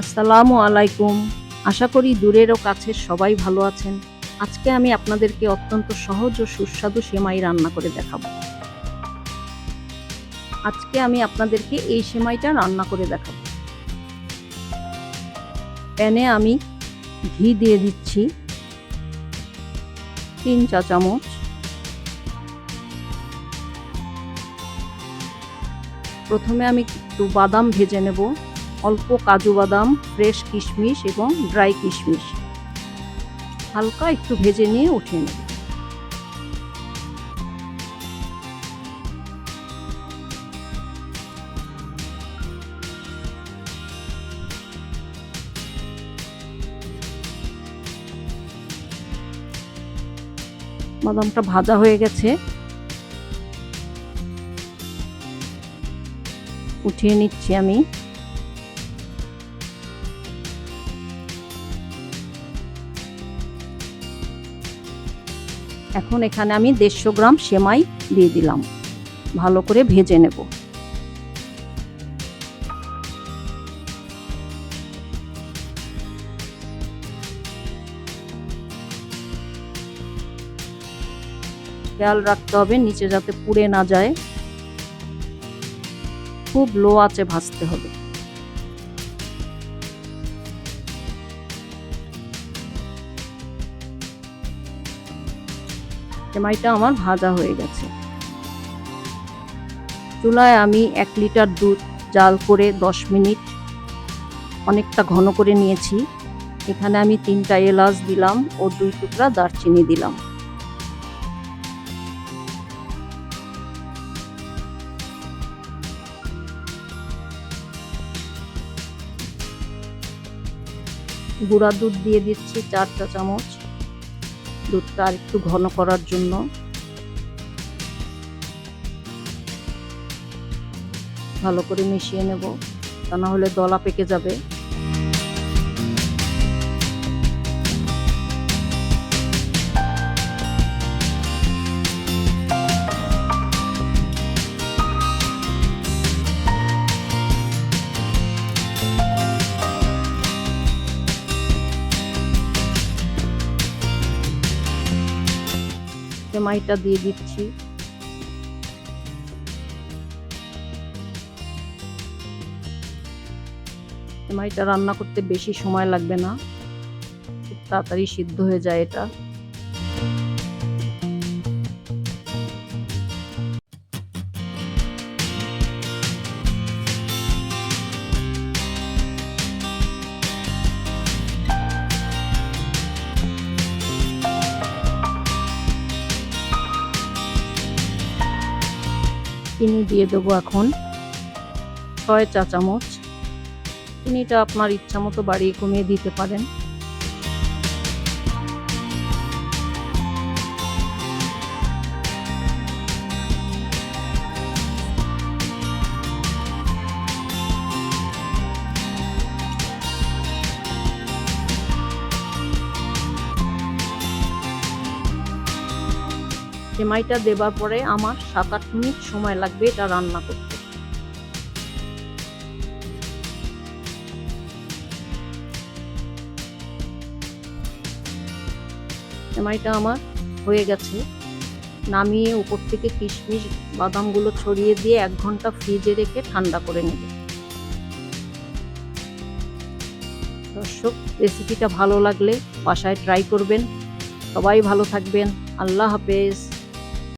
আসসালামু আলাইকুম। আশা করি দূরের ও কাছের সবাই ভালো আছেন। আজকে আমি আপনাদেরকে অত্যন্ত সহজ ও সুস্বাদু সেমাই রান্না করে দেখাবো। আজকে আমি আপনাদেরকে এই সেমাইটা রান্না করে দেখাবো। প্যানে আমি ঘি দিয়ে দিচ্ছি। তিন চা চামচ। প্রথমে আমি একটু বাদাম ভেজে নেব। অল্প কাজু বাদাম, ফ্রেশ কিশমিশ এবং ড্রাই কিশমিশ। হালকা একটু ভেজে নিয়ে উঠিয়ে নেব। বাদামটা ভাজা হয়ে গেছে। উঠিয়ে নিচ্ছি আমি। এখন এখানে আমি দেড়শো গ্রাম সেমাই দিয়ে দিলাম। ভালো করে ভেজে নেব। খেয়াল রাখতে হবে নিচে যাতে পুড়ে না যায়। খুব লো আছে ভাজতে হবে। সেমাইটা আমার ভাজা হয়ে গেছে। চুলায় আমি এক লিটার দুধ জাল করে দশ মিনিট অনেকটা ঘন করে নিয়েছি। এখানে আমি তিনটা এলাচ দিলাম ও দুই টুকরা দারচিনি দিলাম। গুঁড়া দুধ দিয়ে দিচ্ছি চার চা চামচ। দুধটা আর একটু ঘন করার জন্য। ভালো করে মিশিয়ে নেব। তা না হলে দলা পেকে যাবে। সেমাইটা দিয়ে দিচ্ছি। সেমাইটা রান্না করতে বেশি সময় লাগবে না। খুব তাড়াতাড়ি সিদ্ধ হয়ে যায় এটা। চিনি দিয়ে দেবো এখন। ছয় চা চামচ চিনিটা আপনার ইচ্ছা মতো বাড়িয়ে কমিয়ে দিতে পারেন। সেমাইটা দেবার পরে আমার সাত আট মিনিট সময় লাগবে এটা রান্না করতে। সেমাইটা আমার হয়ে গেছে। নামিয়ে উপর থেকে কিশমিশ, বাদামগুলো ছড়িয়ে দিয়ে এক ঘণ্টা ফ্রিজে রেখে ঠান্ডা করে নেব। দর্শক রেসিপিটা ভালো লাগলে বাসায় ট্রাই করবেন। সবাই ভালো থাকবেন। আল্লাহ হাফেজ।